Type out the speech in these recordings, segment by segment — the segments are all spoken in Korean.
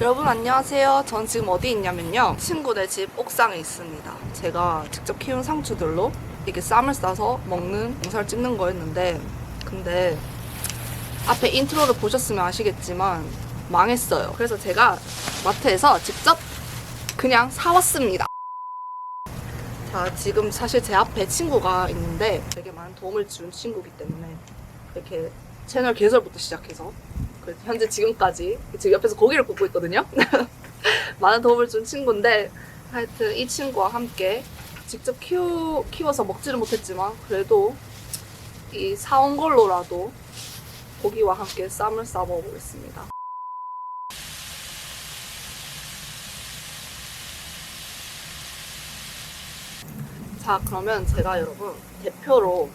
여러분 안녕하세요. 전 지금 어디 있냐면요. 친구네 집 옥상에 있습니다. 제가 직접 키운 상추들로 이렇게 쌈을 싸서 먹는 영상을 찍는 거였는데 근데 앞에 인트로를 보셨으면 아시겠지만 망했어요. 그래서 제가 마트에서 직접 그냥 사왔습니다. 자, 지금 사실 제 앞에 친구가 있는데 되게 많은 도움을 준 친구이기 때문에 이렇게 채널 개설부터 시작해서 그 현재 지금까지 지금 옆에서 고기를 굽고 있거든요. 많은 도움을 준 친구인데 하여튼 이 친구와 함께 직접 키우, 키워서 먹지는 못했지만 그래도 이 사온 걸로라도 고기와 함께 쌈을 싸 먹어보겠습니다. 자 그러면 제가 여러분 대표로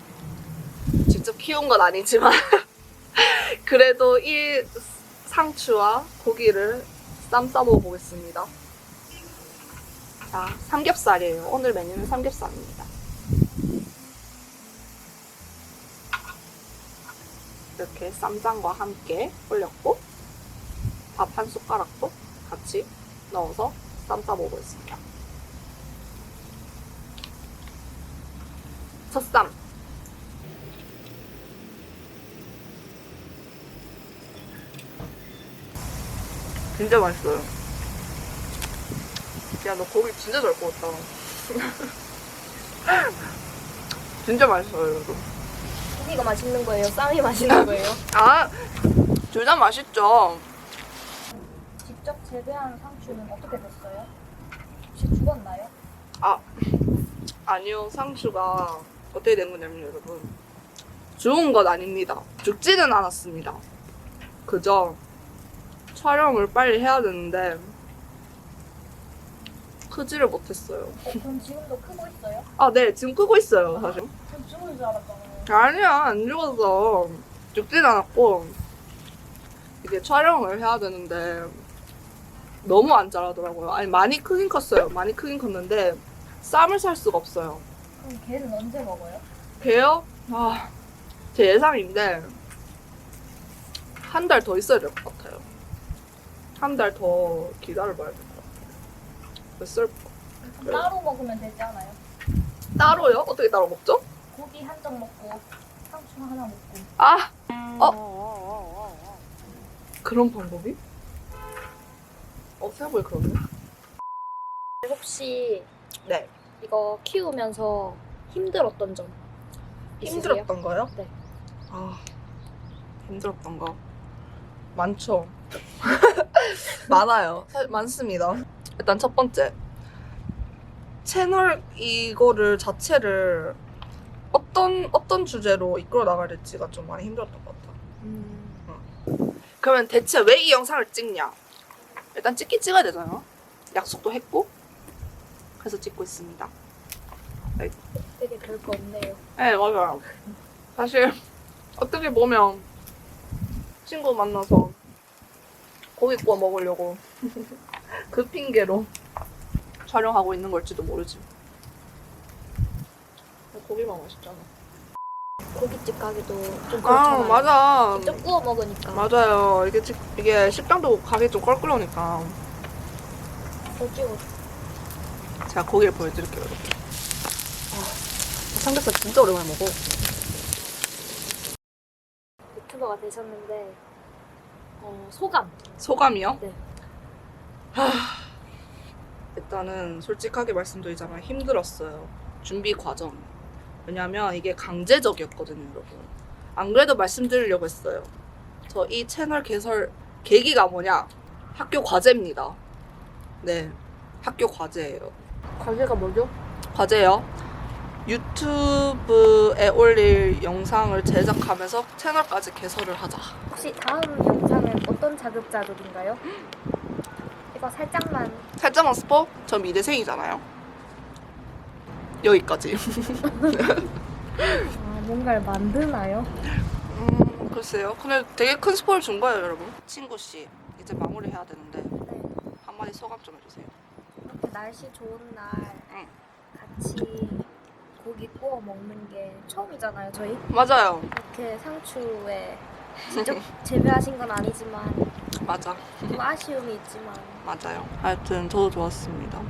직접 키운 건 아니지만 그래도 이 상추와 고기를 쌈 싸 먹어 보겠습니다. 자, 삼겹살이에요. 오늘 메뉴는 삼겹살입니다. 이렇게 쌈장과 함께 올렸고 밥 한 숟가락도 같이 넣어서 쌈 싸 먹어보겠습니다. 첫쌈 진짜 맛있어요. 야, 너 고기 진짜 잘 구웠다. 진짜 맛있어요, 여러분. 고기가 맛있는 거예요? 쌈이 맛있는 거예요? 아, 둘 다 맛있죠? 직접 재배한 상추는 어떻게 됐어요? 혹시 죽었나요? 아, 아니요. 상추가 어떻게 된 거냐면, 여러분. 죽은 건 아닙니다. 죽지는 않았습니다. 그저 촬영을 빨리 해야 되는데, 크지를 못했어요. 어, 그럼 지금도 크고 있어요? 아, 네. 지금 크고 있어요, 사실. 전 죽은 줄 알았잖아요. 아니야 안 죽었어 죽진 않았고 이게 촬영을 해야 되는데 너무 안 자라더라고요 아니 많이 크긴 컸어요 많이 크긴 컸는데 쌈을 살 수가 없어요 그럼 걔는 언제 먹어요? 걔요? 아, 제 예상인데 한 달 더 있어야 될 것 같아요 한 달 더 기다려봐야 될 그럼 따로 먹으면 되지 않아요? 따로요? 어떻게 따로 먹죠? 고기 한 점 먹고 상추 하나 먹고 아! 어? 그런 방법이? 어, 생각보다 그러네 혹시 네 이거 키우면서 힘들었던 점 있으세요? 힘들었던 거요? 네. 아 힘들었던 거 많죠. 많아요. 많습니다. 일단 첫 번째 채널 이거를 자체를 어떤 어떤 주제로 이끌어 나가야 될지가 좀 많이 힘들었던 것 같아. 음, 그러면 대체 왜 이 영상을 찍냐? 일단 찍긴 찍어야 되잖아요. 약속도 했고 그래서 찍고 있습니다. 되게 별거 없네요. 네, 맞아요. 사실 어떻게 보면 친구 만나서 고기 구워 먹으려고 그 핑계로 촬영하고 있는 걸지도 모르지. 고기만 맛있잖아. 고깃집 가기도 좀 아, 그렇잖아요. 맞아. 직접 구워 먹으니까 맞아요. 이게 직- 이게 식당도 가기 좀 껄끄러우니까 더 찍어. 제가 고기를 보여드릴게요. 이렇게. 아, 삼겹살 진짜 오랜만에 먹어. 유튜버가 되셨는데 어, 소감 소감이요? 네. 하, 일단은 솔직하게 말씀드리자면 힘들었어요. 준비 과정. 왜냐면 이게 강제적이었거든요, 여러분. 안 그래도 말씀드리려고 했어요. 저 이 채널 개설 계기가 뭐냐? 학교 과제입니다. 네. 학교 과제예요. 과제가 뭐죠? 과제요. 유튜브에 올릴 영상을 제작하면서 채널까지 개설을 하자. 혹시 다음 영상은 어떤 자급자족인가요? 이거 살짝만 살짝만 스포? 저 미대생이잖아요. 여기까지. 아, 뭔가를 만드나요? 음, 글쎄요. 근데 되게 큰 스포를 준 거예요, 여러분. 친구 씨, 이제 마무리 해야 되는데 네. 한마디 소감 좀 해주세요. 이렇게 날씨 좋은 날 응. 같이 고기 구워 먹는 게 처음이잖아요, 저희. 맞아요. 이렇게 상추에 직접 재배하신 건 아니지만 맞아. 좀 아쉬움이 있지만 맞아요. 하여튼 저도 좋았습니다.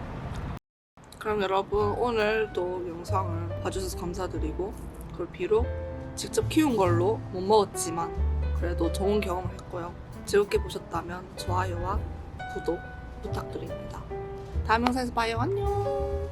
그럼 여러분 오늘도 영상을 봐주셔서 감사드리고 그걸 비록 직접 키운 걸로 못 먹었지만 그래도 좋은 경험을 했고요. 즐겁게 보셨다면 좋아요와 구독 부탁드립니다. 다음 영상에서 봐요. 안녕.